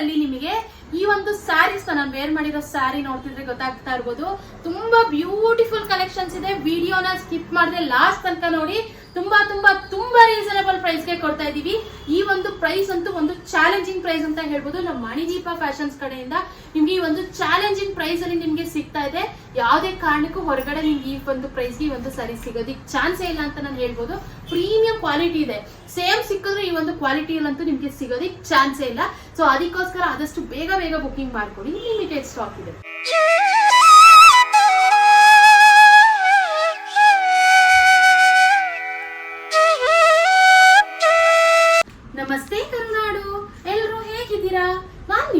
ಅಲ್ಲಿ ನಿಮಗೆ ಈ ಒಂದು ಸ್ಯಾರೀಸ್ ನಾನು ವೇರ್ ಮಾಡಿರೋ ಸ್ಯಾರಿ ನೋಡ್ತಿದ್ರೆ ಗೊತ್ತಾಗ್ತಾ ಇರ್ಬೋದು. ತುಂಬಾ ಬ್ಯೂಟಿಫುಲ್ ಕಲೆಕ್ಷನ್ಸ್ ಇದೆ. ವಿಡಿಯೋನ ಸ್ಕಿಪ್ ಮಾಡದೆ ಲಾಸ್ಟ್ ತನಕ ನೋಡಿ ತುಂಬಾ ತುಂಬಾ ತುಂಬಾ ರೀಸನಬಲ್ ಪ್ರೈಸ್ಗೆ ಕೊಡ್ತಾ ಇದೀವಿ ಈ ಒಂದು ಪ್ರೈಸ್ ಅಂತೂ ಒಂದು ಚಾಲೆಂಜಿಂಗ್ ಪ್ರೈಸ್ ಅಂತ ಹೇಳ್ಬೋದು. ನಮ್ಮ ಮಣಿದೀಪ ಫ್ಯಾಷನ್ಸ್ ಕಡೆಯಿಂದ ನಿಮ್ಗೆ ಈ ಒಂದು ಚಾಲೆಂಜಿಂಗ್ ಪ್ರೈಸ್ ಅಲ್ಲಿ ನಿಮ್ಗೆ ಸಿಗ್ತಾ ಇದೆ. ಯಾವುದೇ ಕಾರಣಕ್ಕೂ ಹೊರಗಡೆ ನಿಮ್ಗೆ ಈ ಒಂದು ಪ್ರೈಸ್ಗೆ ಈ ಒಂದು ಸರಿ ಸಿಗೋದಿಕ್ ಚಾನ್ಸೇ ಇಲ್ಲ ಅಂತ ನಾನು ಹೇಳ್ಬೋದು. ಪ್ರೀಮಿಯಂ ಕ್ವಾಲಿಟಿ ಇದೆ. ಸೇಮ್ ಸಿಕ್ಕಿದ್ರೆ ಈ ಒಂದು ಕ್ವಾಲಿಟಿಯಲ್ಲಂತೂ ನಿಮ್ಗೆ ಸಿಗೋದಿಕ್ ಚಾನ್ಸೇ ಇಲ್ಲ. ಸೊ ಅದಕ್ಕೋಸ್ಕರ ಆದಷ್ಟು ಬೇಗ ಬೇಗ ಬುಕಿಂಗ್ ಮಾಡ್ಕೊಡಿ ಲಿಮಿಟೆಡ್ ಸ್ಟಾಕ್ ಇದೆ.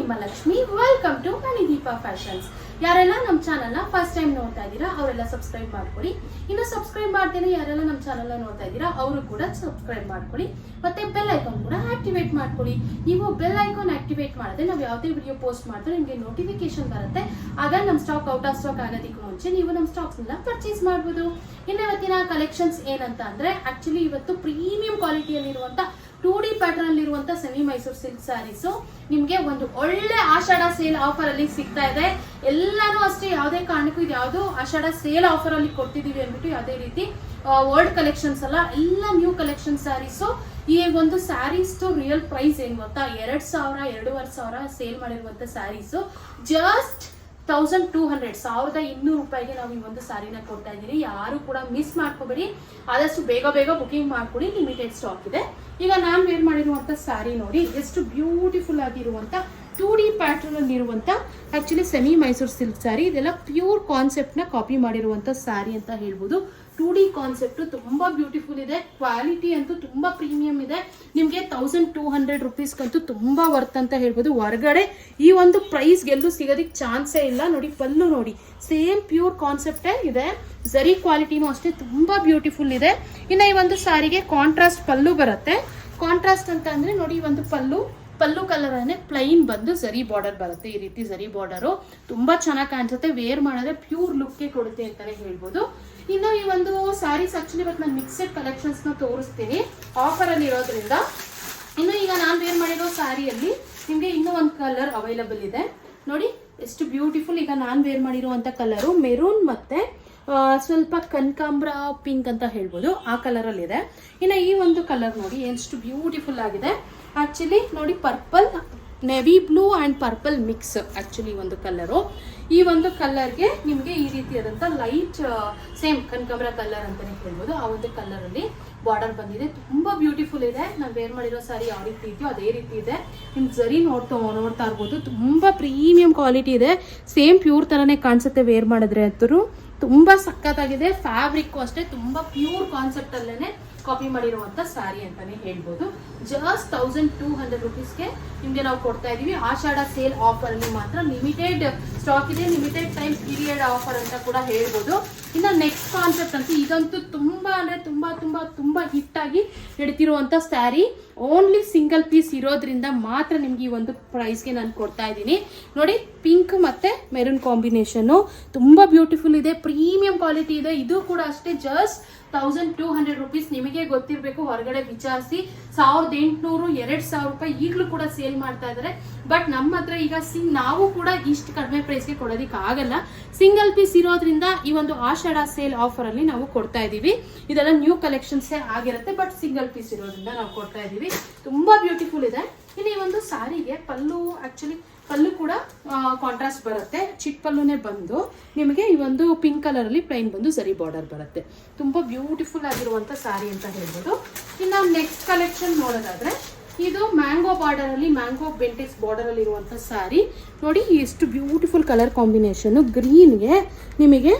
ನಿಮ್ಮ Lakshmi welcome to Manideepa Fashions ಯಾರೆಲ್ಲ ನಮ್ಮ ಚಾನಲ್ನ ಫಸ್ಟ್ ಟೈಮ್ ನೋಡ್ತಾ ಇದ್ದೀರಾ, ಅವರೆಲ್ಲ ಸಬ್ಸ್ಕ್ರೈಬ್ ಮಾಡ್ಕೊಳ್ಳಿ. ಇನ್ನು ಸಬ್ಸ್ಕ್ರೈಬ್ ಮಾಡ್ದೇನೆ ಯಾರೆಲ್ಲ ನಮ್ಮ ಚಾನಲ್ನ ನೋಡ್ತಾ ಇದ್ದೀರಾ, ಅವರು ಕೂಡ ಸಬ್ಸ್ಕ್ರೈಬ್ ಮಾಡ್ಕೊಳ್ಳಿ. ಮತ್ತೆ ಬೆಲ್ ಐಕಾನ್ ಕೂಡ ಆಕ್ಟಿವೇಟ್ ಮಾಡ್ಕೊಳ್ಳಿ. ನೀವು ಬೆಲ್ ಐಕಾನ್ ಆಕ್ಟಿವೇಟ್ ಮಾಡಿದ್ರೆ ನಾವು ಯಾವುದೇ ವಿಡಿಯೋ ಪೋಸ್ಟ್ ಮಾಡಿದ್ರೆ ನಿಮಗೆ ನೋಟಿಫಿಕೇಶನ್ ಬರುತ್ತೆ. ಆಗ ನಮ್ಮ ಸ್ಟಾಕ್ ಔಟ್ ಆಫ್ ಸ್ಟಾಕ್ ಆಗೋದಕ್ಕೂ ಮುಂಚೆ ನೀವು ನಮ್ಮ ಸ್ಟಾಕ್ಸ್ನೆಲ್ಲ ಪರ್ಚೇಸ್ ಮಾಡ್ಬೋದು. ಇನ್ನು ಇವತ್ತಿನ ಕಲೆಕ್ಷನ್ಸ್ ಏನಂತ ಅಂದ್ರೆ ಆಕ್ಚುಲಿ ಇವತ್ತು ಪ್ರೀಮಿಯಂ ಕ್ವಾಲಿಟಿಯಲ್ಲಿರುವಂತ ಟೂ ಡಿ ಪ್ಯಾಟರ್ನ್ ಅಲ್ಲಿರುವಂತ ಸೆಮಿ ಮೈಸೂರು ಸಿಲ್ಕ್ ಸ್ಯಾರೀಸ್ ನಿಮ್ಗೆ ಒಂದು ಒಳ್ಳೆ ಆಷಾಢ ಸೇಲ್ ಆಫರ್ ಅಲ್ಲಿ ಸಿಗ್ತಾ ಇದೆ. ಎಲ್ಲಾನು ಅಷ್ಟೇ, ಯಾವುದೇ ಕಾರಣಕ್ಕೂ ಇದು ಯಾವುದು ಆಷಾಢ ಸೇಲ್ ಆಫರ್ ಅಲ್ಲಿ ಕೊಡ್ತಿದೀವಿ ಅಂದ್ಬಿಟ್ಟು ಯಾವುದೇ ರೀತಿ ಓಲ್ಡ್ ಕಲೆಕ್ಷನ್ಸ್ ಅಲ್ಲ, ಎಲ್ಲ ನ್ಯೂ ಕಲೆಕ್ಷನ್ ಸ್ಯಾರೀಸ್ ಈ ಒಂದು ಸ್ಯಾರೀಸ್ ರಿಯಲ್ ಪ್ರೈಸ್ ಏನು ಗೊತ್ತಾ? ಎರಡ್ ಸಾವಿರ, ಎರಡೂವರೆ ಸಾವಿರ ಸೇಲ್ ಮಾಡಿರುವಂತ sarees just thousand two hundred ಸಾವಿರದ ಇನ್ನೂರು ರೂಪಾಯಿಗೆ ನಾವು ಈ ಒಂದು ಸ್ಯಾರಿನ ಕೊಡ್ತಾ ಇದ್ದೀವಿ ಯಾರು ಕೂಡ ಮಿಸ್ ಮಾಡ್ಕೋಬೇಡಿ. ಆದಷ್ಟು ಬೇಗ ಬೇಗ ಬುಕಿಂಗ್ ಮಾಡ್ಕೊಡಿ. ಲಿಮಿಟೆಡ್ ಸ್ಟಾಕ್ ಇದೆ. ಈಗ ನಾನು ವೇರ್ ಮಾಡಿರುವಂತ ಸ್ಯಾರಿ ನೋಡಿ, ಎಷ್ಟು ಬ್ಯೂಟಿಫುಲ್ ಆಗಿರುವಂತ ಟೂ ಡಿ ಪ್ಯಾಟರ್ನ್ ಅಲ್ಲಿ ಇರುವಂತ actually semi Mysuru silk saree ಇದೆಲ್ಲ ಪ್ಯೂರ್ ಕಾನ್ಸೆಪ್ಟ್ನ ಕಾಪಿ ಮಾಡಿರುವಂತ ಸ್ಯಾರಿ ಅಂತ ಹೇಳ್ಬೋದು. ಟೂ ಡಿ ಕಾನ್ಸೆಪ್ಟ್ ತುಂಬಾ ಬ್ಯೂಟಿಫುಲ್ ಇದೆ. ಕ್ವಾಲಿಟಿ ಅಂತೂ ತುಂಬಾ ಪ್ರೀಮಿಯಂ ಇದೆ. ನಿಮಗೆ ತೌಸಂಡ್ ಟೂ ಹಂಡ್ರೆಡ್ ರುಪೀಸ್ಗಂತೂ ತುಂಬಾ ವರ್ತ್ ಅಂತ ಹೇಳ್ಬೋದು. ಹೊರಗಡೆ ಈ ಒಂದು ಪ್ರೈಸ್ ಗೆಲ್ಲೂ ಸಿಗೋದಕ್ಕೆ ಚಾನ್ಸೇ ಇಲ್ಲ. ನೋಡಿ, ಪಲ್ಲು ನೋಡಿ. ಸೇಮ್ ಪ್ಯೂರ್ ಕಾನ್ಸೆಪ್ಟೇ ಇದೆ. ಝರಿ ಕ್ವಾಲಿಟಿನೂ ಅಷ್ಟೇ ತುಂಬಾ ಬ್ಯೂಟಿಫುಲ್ ಇದೆ. ಇನ್ನು ಈ ಒಂದು ಸಾರಿಗೆ ಕಾಂಟ್ರಾಸ್ಟ್ ಪಲ್ಲು ಬರುತ್ತೆ. ಕಾಂಟ್ರಾಸ್ಟ್ ಅಂತ ಅಂದ್ರೆ ನೋಡಿ, ಈ ಒಂದು ಪಲ್ಲು ಪಲ್ಲು ಕಲರ್ ಅಂದ್ರೆ ಪ್ಲೈನ್ ಬಂದು ಸರಿ ಬಾರ್ಡರ್ ಬರುತ್ತೆ. ಈ ರೀತಿ ಸರಿ ಬಾರ್ಡರು ತುಂಬ ಚೆನ್ನಾಗಿ ಕಾಣಿಸುತ್ತೆ. ವೇರ್ ಮಾಡಿದ್ರೆ ಪ್ಯೂರ್ ಲುಕ್ಕೇ ಕೊಡುತ್ತೆ ಅಂತಲೇ ಹೇಳ್ಬೋದು. ಇನ್ನು ಈ ಒಂದು ಸ್ಯಾರೀಸ್ ಆಕ್ಚುಲಿ ಇವತ್ತು ನಾನು ಮಿಕ್ಸೆಡ್ ಕಲೆಕ್ಷನ್ಸ್ನ ತೋರಿಸ್ತೀನಿ ಆಫರ್ ಅಲ್ಲಿ ಇರೋದ್ರಿಂದ. ಇನ್ನು ಈಗ ನಾನು ವೇರ್ ಮಾಡಿರೋ ಸ್ಯಾರಿಯಲ್ಲಿ ನಿಮಗೆ ಇನ್ನೂ ಒಂದು ಕಲರ್ ಅವೈಲಬಲ್ ಇದೆ. ನೋಡಿ, ಎಷ್ಟು ಬ್ಯೂಟಿಫುಲ್ ಈಗ ನಾನು ವೇರ್ ಮಾಡಿರುವಂಥ ಕಲರು ಮೆರೂನ್ ಮತ್ತೆ ಸ್ವಲ್ಪ ಕನಕಾಂಬ್ರ ಪಿಂಕ್ ಅಂತ ಹೇಳ್ಬೋದು. ಆ ಕಲರಲ್ಲಿ ಇದೆ. ಇನ್ನು ಈ ಒಂದು ಕಲರ್ ನೋಡಿ, ಎಷ್ಟು ಬ್ಯೂಟಿಫುಲ್ ಆಗಿದೆ. ಆಕ್ಚುಲಿ ನೋಡಿ purple navy blue and purple mix actually ಒಂದು ಕಲರು ಈ ಒಂದು ಕಲ್ಲರ್ಗೆ ನಿಮಗೆ ಈ ರೀತಿಯಾದಂಥ ಲೈಟ್ ಸೇಮ್ ಕನಕಾಂಬ್ರ ಕಲರ್ ಅಂತಲೇ ಹೇಳ್ಬೋದು. ಆ ಒಂದು ಕಲ್ಲರಲ್ಲಿ ಬಾರ್ಡರ್ ಬಂದಿದೆ. ತುಂಬ ಬ್ಯೂಟಿಫುಲ್ ಇದೆ. ನಾನು ವೇರ್ ಮಾಡಿರೋ ಸಾರಿ ಯಾವ ರೀತಿ ಇದೆಯೋ ಅದೇ ರೀತಿ ಇದೆ. ನಿಮ್ಗೆ ಜರಿ ನೋಡ್ತಾ ನೋಡ್ತಾ ಇರ್ಬೋದು. ತುಂಬ ಪ್ರೀಮಿಯಂ ಕ್ವಾಲಿಟಿ ಇದೆ. ಸೇಮ್ ಪ್ಯೂರ್ ಥರನೇ ಕಾಣಿಸುತ್ತೆ ವೇರ್ ಮಾಡಿದ್ರೆ ಅಂತೂ ತುಂಬ ಸಖತ್ತಾಗಿದೆ. ಫ್ಯಾಬ್ರಿಕ್ಕು ಅಷ್ಟೇ. ತುಂಬ ಪ್ಯೂರ್ ಕಾನ್ಸೆಪ್ಟಲ್ಲೇ ಕಾಪಿ ಮಾಡಿರುವಂತ ಸ್ಯಾರಿ ಅಂತಾನೆ ಹೇಳ್ಬೋದು. ಜಸ್ಟ್ ತೌಸಂಡ್ ಟೂ ಹಂಡ್ರೆಡ್ ರುಪೀಸ್ಗೆ ನಿಮ್ಗೆ ನಾವು ಕೊಡ್ತಾ ಇದೀವಿ ಆಷಾಢ ಸೇಲ್ ಆಫರ್ ಅಲ್ಲಿ ಮಾತ್ರ ಲಿಮಿಟೆಡ್ ಸ್ಟಾಕ್ ಇದೆ. ಲಿಮಿಟೆಡ್ ಟೈಮ್ ಪೀರಿಯಡ್ ಆಫರ್ ಅಂತ ಕೂಡ ಹೇಳ್ಬೋದು. ಇನ್ನು ನೆಕ್ಸ್ಟ್ ಕಾನ್ಸೆಪ್ಟ್ ಅಂತ ಇದಂತೂ ತುಂಬಾ ಅಂದ್ರೆ ತುಂಬಾ ತುಂಬಾ ತುಂಬಾ ಹಿಟ್ ಆಗಿ ನಡೀತಿರುವಂತ ಸ್ಯಾರಿ ಓನ್ಲಿ ಸಿಂಗಲ್ ಪೀಸ್ ಇರೋದ್ರಿಂದ ಮಾತ್ರ ನಿಮ್ಗೆ ಈ ಒಂದು ಪ್ರೈಸ್ಗೆ ನಾನು ಕೊಡ್ತಾ ಇದ್ದೀನಿ. ನೋಡಿ ಪಿಂಕ್ ಮತ್ತೆ ಮೆರೂನ್ ಕಾಂಬಿನೇಷನ್ ತುಂಬಾ ಬ್ಯೂಟಿಫುಲ್ ಇದೆ. ಪ್ರೀಮಿಯಂ ಕ್ವಾಲಿಟಿ ಇದೆ. ಇದು ಕೂಡ ಅಷ್ಟೇ just thousand two hundred rupees ನಿಮಗೆ ಗೊತ್ತಿರಬೇಕು, ಹೊರಗಡೆ ವಿಚಾರಿಸಿ ಸಾವಿರದ ಎಂಟುನೂರು ಎರಡು ಸಾವಿರ ರೂಪಾಯಿ ಈಗಲೂ ಕೂಡ ಸೇಲ್ ಮಾಡ್ತಾ ಇದ್ದಾರೆ. ಬಟ್ ನಮ್ಮ ಹತ್ರ ಈಗ ಸಿಂಗ್ ನಾವು ಕೂಡ ಇಷ್ಟು ಕಡಿಮೆ ಪ್ರೈಸ್ಗೆ ಕೊಡೋದಕ್ಕೆ ಆಗಲ್ಲ. ಸಿಂಗಲ್ ಪೀಸ್ ಇರೋದ್ರಿಂದ ಈ ಒಂದು ಆಷಾಢ ಸೇಲ್ ಆಫರ್ ಅಲ್ಲಿ ನಾವು ಕೊಡ್ತಾ ಇದೀವಿ. ಇದೆಲ್ಲ ನ್ಯೂ ಕಲೆಕ್ಷನ್ಸ್ ಆಗಿರುತ್ತೆ ಬಟ್ ಸಿಂಗಲ್ ಪೀಸ್ ಇರೋದ್ರಿಂದ ನಾವು ಕೊಡ್ತಾ ಇದೀವಿ. ತುಂಬಾ ಬ್ಯೂಟಿಫುಲ್ ಇದೆ. ಇಲ್ಲಿ ಒಂದು ಸಾರಿಗೆ ಪಲ್ಲು ಆಕ್ಚುಲಿ ಪಲ್ಲು ಕೂಡ ಕಾಂಟ್ರಾಸ್ಟ್ ಬರುತ್ತೆ. ಚಿಕ್ಕ ಪಲ್ಲುನೇ ಬಂದು ನಿಮಗೆ ಈ ಒಂದು ಪಿಂಕ್ ಕಲರ್ ಅಲ್ಲಿ ಪ್ಲೈನ್ ಬಂದು ಸರಿ ಬಾರ್ಡರ್ ಬರುತ್ತೆ. ತುಂಬಾ ಬ್ಯೂಟಿಫುಲ್ ಆಗಿರುವಂತ ಸಾರಿ ಅಂತ ಹೇಳ್ಬೋದು. ಇನ್ನು ನೆಕ್ಸ್ಟ್ ಕಲೆಕ್ಷನ್ ನೋಡೋದಾದ್ರೆ, ಇದು ಮ್ಯಾಂಗೋ ಬಾರ್ಡರ್ ಅಲ್ಲಿ ಮ್ಯಾಂಗೋ ಬೆಂಟಿಸ್ ಬಾರ್ಡರ್ ಅಲ್ಲಿ ಇರುವಂತ ಸಾರಿ ನೋಡಿ, ಎಷ್ಟು ಬ್ಯೂಟಿಫುಲ್ ಕಲರ್ ಕಾಂಬಿನೇಷನ್ ಗ್ರೀನ್ಗೆ ನಿಮಗೆ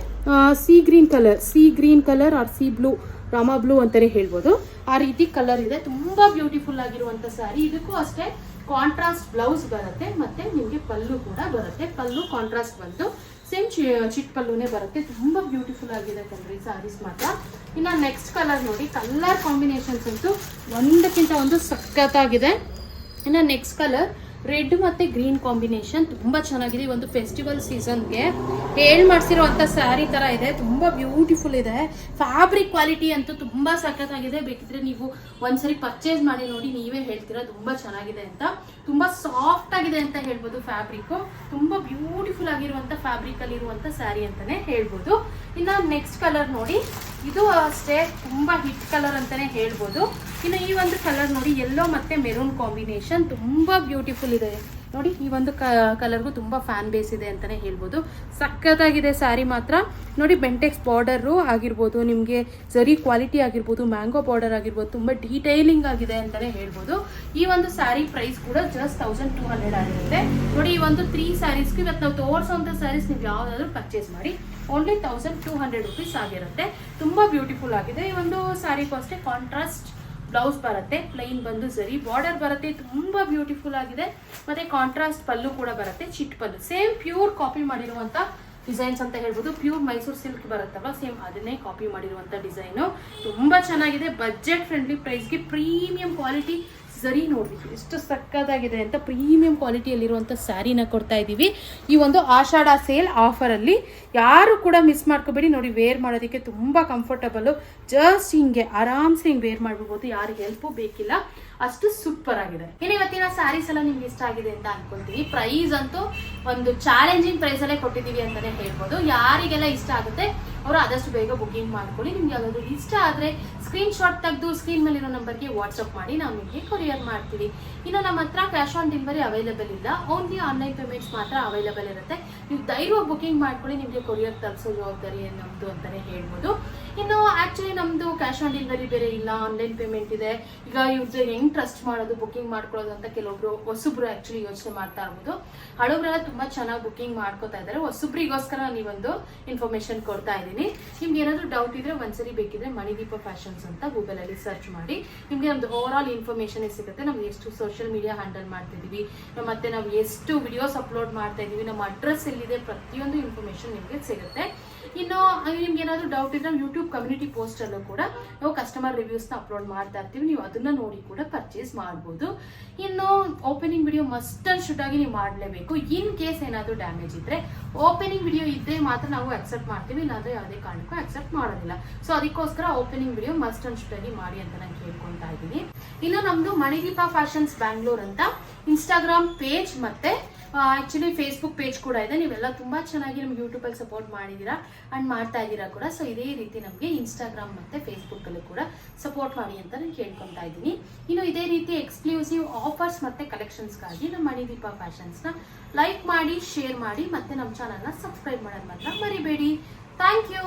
sea green colour sea green colour or sea blue Rama blue ಅಂತಾನೆ ಹೇಳ್ಬೋದು. ಆ ರೀತಿ ಕಲರ್ ಇದೆ. ತುಂಬಾ ಬ್ಯೂಟಿಫುಲ್ ಆಗಿರುವಂತ ಸಾರಿ ಇದಕ್ಕೂ ಅಷ್ಟೇ ಕಾಂಟ್ರಾಸ್ಟ್ ಬ್ಲೌಸ್ ಬರುತ್ತೆ, ಮತ್ತೆ ನಿಮಗೆ ಪಲ್ಲು ಕೂಡ ಬರುತ್ತೆ. ಪಲ್ಲು ಕಾಂಟ್ರಾಸ್ಟ್ ಬಂದು ಸೇಮ್ ಚಿಟ್ ಪಲ್ಲುನೇ ಬರುತ್ತೆ. ತುಂಬಾ ಬ್ಯೂಟಿಫುಲ್ ಆಗಿದೆ ಕಣ್ರಿ ಸಾರೀಸ್ ಮಾತ್ರ. ಇನ್ನು ನೆಕ್ಸ್ಟ್ ಕಲರ್ ನೋಡಿ ಕಲರ್ ಕಾಂಬಿನೇಷನ್ಸ್ ಅಂತೂ ಒಂದಕ್ಕಿಂತ ಒಂದು ಸಖತ್ತಾಗಿದೆ. ಇನ್ನು ನೆಕ್ಸ್ಟ್ ಕಲರ್ ರೆಡ್ ಮತ್ತೆ ಗ್ರೀನ್ ಕಾಂಬಿನೇಷನ್ ತುಂಬಾ ಚೆನ್ನಾಗಿದೆ. ಒಂದು ಫೆಸ್ಟಿವಲ್ ಸೀಸನ್ಗೆ ಹೇಳ್ ಮಾಡಿಸಿರುವಂತ ಸ್ಯಾರಿ ತರ ಇದೆ. ತುಂಬಾ ಬ್ಯೂಟಿಫುಲ್ ಇದೆ. ಫ್ಯಾಬ್ರಿಕ್ ಕ್ವಾಲಿಟಿ ಅಂತೂ ತುಂಬಾ ಸಖತ್ತಾಗಿದೆ. ಬೇಕಿದ್ರೆ ನೀವು ಒಂದ್ಸರಿ ಪರ್ಚೇಸ್ ಮಾಡಿ ನೋಡಿ, ನೀವೇ ಹೇಳ್ತೀರಾ ತುಂಬಾ ಚೆನ್ನಾಗಿದೆ ಅಂತ. ತುಂಬಾ ಸಾಫ್ಟ್ ಆಗಿದೆ ಅಂತ ಹೇಳ್ಬೋದು ಫ್ಯಾಬ್ರಿಕ್. ತುಂಬಾ ಬ್ಯೂಟಿಫುಲ್ ಆಗಿರುವಂತ ಫ್ಯಾಬ್ರಿಕ್ ಅಲ್ಲಿ ಇರುವಂತ ಸ್ಯಾರಿ ಅಂತಾನೆ ಹೇಳ್ಬೋದು. ಇನ್ನ ನೆಕ್ಸ್ಟ್ ಕಲರ್ ನೋಡಿ. ಇದು ಅಷ್ಟೇ ತುಂಬಾ ಹಿಟ್ ಕಲರ್ ಅಂತಾನೆ ಹೇಳ್ಬೋದು. ಇನ್ನು ಈ ಒಂದು ಕಲರ್ ನೋಡಿ ಎಲ್ಲೋ ಮತ್ತೆ ಮೆರೂನ್ ಕಾಂಬಿನೇಷನ್ ತುಂಬಾ ಬ್ಯೂಟಿಫುಲ್ ಇದೆ. ನೋಡಿ, ಈ ಒಂದು ಕಲರ್ಗೂ ತುಂಬಾ ಫ್ಯಾನ್ ಬೇಸ್ ಇದೆ ಅಂತಾನೆ ಹೇಳ್ಬೋದು. ಸಕ್ಕತ್ತಾಗಿದೆ ಸ್ಯಾರಿ ಮಾತ್ರ. ನೋಡಿ ಬೆಂಟೆಕ್ಸ್ ಬಾರ್ಡರು ಆಗಿರ್ಬೋದು, ನಿಮಗೆ ಸರಿ ಕ್ವಾಲಿಟಿ ಆಗಿರ್ಬೋದು ಮ್ಯಾಂಗೋ ಬಾರ್ಡರ್ ಆಗಿರ್ಬೋದು, ತುಂಬಾ ಡೀಟೈಲಿಂಗ್ ಆಗಿದೆ ಅಂತಾನೆ ಹೇಳ್ಬೋದು. ಈ ಒಂದು ಸ್ಯಾರಿ ಪ್ರೈಸ್ ಕೂಡ ಜಸ್ಟ್ ತೌಸಂಡ್ ಟೂ ಹಂಡ್ರೆಡ್ ಆಗಿರುತ್ತೆ. ನೋಡಿ, ಈ ಒಂದು ತ್ರೀ ಸ್ಯಾರೀಸ್ಗೆ ಇವತ್ತು ನಾವು ತೋರಿಸೋಂಥ ಸ್ಯಾರೀಸ್ ನೀವು ಯಾವ್ದಾದ್ರು ಪರ್ಚೇಸ್ ಮಾಡಿ. Only thousand two hundred rupees ಆಗಿರುತ್ತೆ. ತುಂಬಾ ಬ್ಯೂಟಿಫುಲ್ ಆಗಿದೆ. ಈ ಒಂದು ಸ್ಯಾರಿಗೂ ಅಷ್ಟೇ ಕಾಂಟ್ರಾಸ್ಟ್ ಬ್ಲೌಸ್ ಬರುತ್ತೆ. ಪ್ಲೈನ್ ಬಂದು ಸರಿ. ಬಾರ್ಡರ್ ಬರುತ್ತೆ. ತುಂಬಾ ಬ್ಯೂಟಿಫುಲ್ ಆಗಿದೆ. ಮತ್ತೆ ಕಾಂಟ್ರಾಸ್ಟ್ ಪಲ್ಲು ಕೂಡ ಬರುತ್ತೆ. ಚಿಟ್ ಪಲ್ಲು. ಸೇಮ್ ಪ್ಯೂರ್ ಕಾಪಿ ಮಾಡಿರುವಂತ ಡಿಸೈನ್ಸ್ ಅಂತ ಹೇಳ್ಬೋದು. ಪ್ಯೂರ್ ಮೈಸೂರು ಸಿಲ್ಕ್ ಬರುತ್ತಲ್ಲ ಸೇಮ್ ಅದನ್ನೇ ಕಾಪಿ ಮಾಡಿರುವಂಥ ಡಿಸೈನು ತುಂಬಾ ಚೆನ್ನಾಗಿದೆ. ಬಜೆಟ್ ಫ್ರೆಂಡ್ಲಿ ಪ್ರೈಸ್ಗೆ ಪ್ರೀಮಿಯಂ ಕ್ವಾಲಿಟಿ ಸರಿ ನೋಡಿ ಎಷ್ಟು ಸಕ್ಕದಾಗಿದೆ ಅಂತ ಪ್ರೀಮಿಯಂ ಕ್ವಾಲಿಟಿಯಲ್ಲಿರುವಂಥ ಸ್ಯಾರಿನ ಕೊಡ್ತಾ ಇದ್ದೀವಿ. ಈ ಒಂದು ಆಷಾಢ ಸೇಲ್ ಆಫರಲ್ಲಿ ಯಾರು ಕೂಡ ಮಿಸ್ ಮಾಡ್ಕೋಬೇಡಿ. ನೋಡಿ ವೇರ್ ಮಾಡೋದಕ್ಕೆ ತುಂಬ ಕಂಫರ್ಟಬಲು ಜಸ್ಟ್ ಹಿಂಗೆ ಆರಾಮ್ಸೆ ಹಿಂಗೆ ವೇರ್ ಮಾಡ್ಬಿಡ್ಬೋದು. ಯಾರು ಹೆಲ್ಪು ಬೇಕಿಲ್ಲ. ಅಷ್ಟು ಸೂಪರ್ ಆಗಿದೆ. ಇನ್ನು ಇವತ್ತಿನ ಸ್ಯಾರೀಸ್ ಎಲ್ಲ ನಿಮ್ಗೆ ಇಷ್ಟ ಆಗಿದೆ ಅಂತ ಅನ್ಕೊಂತೀವಿ. ಪ್ರೈಸ್ ಅಂತೂ ಒಂದು ಚಾಲೆಂಜಿಂಗ್ ಪ್ರೈಸ್ ಅಲ್ಲೇ ಕೊಟ್ಟಿದ್ದೀವಿ ಅಂತಾನೆ ಹೇಳ್ಬೋದು. ಯಾರಿಗೆಲ್ಲ ಇಷ್ಟ ಆಗುತ್ತೆ ಅವರು ಆದಷ್ಟು ಬೇಗ ಬುಕಿಂಗ್ ಮಾಡ್ಕೊಳ್ಳಿ. ನಿಮ್ಗೆ ಯಾವ್ದಾದ್ರು ಇಷ್ಟ ಆದರೆ ಸ್ಕ್ರೀನ್ ಶಾಟ್ ತೆಗೆದು ಸ್ಕ್ರೀನ್ ಮೇಲಿರೋ ನಂಬರ್ಗೆ ವಾಟ್ಸಪ್ ಮಾಡಿ. ನಾವು ನಿಮಗೆ ಕೊರಿಯರ್ ಮಾಡ್ತೀವಿ. ಇನ್ನು ನಮ್ಮ ಹತ್ರ ಕ್ಯಾಶ್ ಆನ್ ಡೆಲಿವರಿ ಅವೈಲೇಬಲ್ ಇಲ್ಲ. ಓನ್ಲಿ ಆನ್ಲೈನ್ ಪೇಮೆಂಟ್ಸ್ ಮಾತ್ರ ಅವೈಲೇಬಲ್ ಇರುತ್ತೆ. ನೀವು ಧೈರ್ಯವಾಗಿ ಬುಕಿಂಗ್ ಮಾಡ್ಕೊಳ್ಳಿ. ನಿಮಗೆ ಕೊರಿಯರ್ ತರಿಸೋ ಜವಾಬ್ದಾರಿ ನಮ್ಮದು ಅಂತಾನೆ ಹೇಳ್ಬೋದು. ಇನ್ನು ಆಕ್ಚುಲಿ ನಮ್ದು ಕ್ಯಾಶ್ ಆನ್ ಡೆಲಿವರಿ ಬೇರೆ ಇಲ್ಲ. ಆನ್ಲೈನ್ ಪೇಮೆಂಟ್ ಇದೆ. ಈಗ ಇವ್ರದ್ದು ಹೆಂಗ್ ಟ್ರಸ್ಟ್ ಮಾಡೋದು ಬುಕಿಂಗ್ ಮಾಡ್ಕೊಳ್ಳೋದು ಅಂತ ಕೆಲವೊಬ್ರು ಹೊಸಬ್ರು ಆಕ್ಚುಲಿ ಯೋಚನೆ ಮಾಡ್ತಾ ಇರ್ಬೋದು. ಹಳಬ್ರೆಲ್ಲ ತುಂಬಾ ಚೆನ್ನಾಗಿ ಬುಕಿಂಗ್ ಮಾಡ್ಕೋತಾ ಇದ್ದಾರೆ. ಹೊಸಬ್ರಿಗೋಸ್ಕರ ನೀವೊಂದು ಇನ್ಫಾರ್ಮೇಶನ್ ಕೊಡ್ತಾ ಇದ್ದೀನಿ. ನಿಮ್ಗೆ ಏನಾದ್ರು ಡೌಟ್ ಇದ್ರೆ ಒಂದ್ಸರಿ ಬೇಕಿದ್ರೆ ಮಣಿದೀಪ ಫ್ಯಾಷನ್ಸ್ ಅಂತ ಗೂಗಲ್ ಅಲ್ಲಿ ಸರ್ಚ್ ಮಾಡಿ. ನಿಮ್ಗೆ ನಮ್ದು ಓವರ್ ಆಲ್ ಇನ್ಫಾರ್ಮೇಶನ್ ಸಿಗುತ್ತೆ? ನಮ್ಗೆ ಎಷ್ಟು ಸೋಷಿಯಲ್ ಮೀಡಿಯಾ ಹ್ಯಾಂಡಲ್ ಮಾಡ್ತಿದೀವಿ ಮತ್ತೆ ನಾವು ಎಷ್ಟು ವಿಡಿಯೋಸ್ ಅಪ್ಲೋಡ್ ಮಾಡ್ತಾ ಇದೀವಿ ನಮ್ಮ ಅಡ್ರೆಸ್ ಎಲ್ಲಿದೆ ಪ್ರತಿಯೊಂದು ಇನ್ಫಾರ್ಮೇಶನ್ ನಿಮ್ಗೆ ಸಿಗುತ್ತೆ. ಇನ್ನು ನಿಮ್ಗೆ ಏನಾದರೂ ಡೌಟ್ ಇದ್ರೆ ಯೂಟ್ಯೂಬ್ ಕಮ್ಯುನಿಟಿ ಪೋಸ್ಟ್ ಅಲ್ಲೂ ಕೂಡ ನಾವು ಕಸ್ಟಮರ್ ರಿವ್ಯೂಸ್ನ ಅಪ್ಲೋಡ್ ಮಾಡ್ತಾ ಇರ್ತೀವಿ. ನೀವು ಅದನ್ನ ನೋಡಿ ಕೂಡ ಪರ್ಚೇಸ್ ಮಾಡ್ಬೋದು. ಇನ್ನು opening video must and should ಆಗಿ ನೀವು ಮಾಡಲೇಬೇಕು. ಇನ್ ಕೇಸ್ ಏನಾದರೂ ಡ್ಯಾಮೇಜ್ ಇದ್ರೆ ಓಪನಿಂಗ್ ವಿಡಿಯೋ ಇದ್ರೆ ಮಾತ್ರ ನಾವು ಅಕ್ಸೆಪ್ಟ್ ಮಾಡ್ತೀವಿ. ಇಲ್ಲಾಂದ್ರೆ ಯಾವುದೇ ಕಾರಣಕ್ಕೂ ಅಕ್ಸೆಪ್ಟ್ ಮಾಡೋದಿಲ್ಲ. ಸೊ ಅದಕ್ಕೋಸ್ಕರ opening video must and should ಆಗಿ ಮಾಡಿ ಅಂತ ನಾನು ಕೇಳ್ಕೊಂತಾ ಇದ್ದೀನಿ. ಇನ್ನು ನಮ್ದು ಮಣಿದೀಪ ಫ್ಯಾಷನ್ಸ್ ಬ್ಯಾಂಗ್ಳೂರ್ ಅಂತ ಇನ್ಸ್ಟಾಗ್ರಾಮ್ ಪೇಜ್ ಮತ್ತೆ ಆಕ್ಚುಲಿ ಫೇಸ್ಬುಕ್ ಪೇಜ್ ಕೂಡ ಇದೆ. ನೀವೆಲ್ಲ ತುಂಬಾ ಚೆನ್ನಾಗಿ ನಮ್ಗೆ ಯೂಟ್ಯೂಬಲ್ಲಿ ಸಪೋರ್ಟ್ ಮಾಡಿದ್ದೀರಾ ಅಂಡ್ ಮಾಡ್ತಾ ಇದ್ದೀರಾ ಕೂಡ. ಸೊ ಇದೇ ರೀತಿ ನಮಗೆ ಇನ್ಸ್ಟಾಗ್ರಾಮ್ ಮತ್ತೆ ಫೇಸ್ಬುಕ್ಕಲ್ಲೂ ಕೂಡ ಸಪೋರ್ಟ್ ಮಾಡಿ ಅಂತ ನಾನು ಕೇಳ್ಕೊತಾ ಇದ್ದೀನಿ. ಇನ್ನು ಇದೇ ರೀತಿ ಎಕ್ಸ್ಕ್ಲೂಸಿವ್ ಆಫರ್ಸ್ ಮತ್ತೆ ಕಲೆಕ್ಷನ್ಸ್ಗಾಗಿ ನಮ್ಮ ಮಣಿದೀಪ ಫ್ಯಾಷನ್ಸ್ನ ಲೈಕ್ ಮಾಡಿ ಶೇರ್ ಮಾಡಿ ಮತ್ತೆ ನಮ್ಮ ಚಾನಲ್ನ ಸಬ್ಸ್ಕ್ರೈಬ್ ಮಾಡೋದು ಮಾತ್ರ ಮರಿಬೇಡಿ. Thank you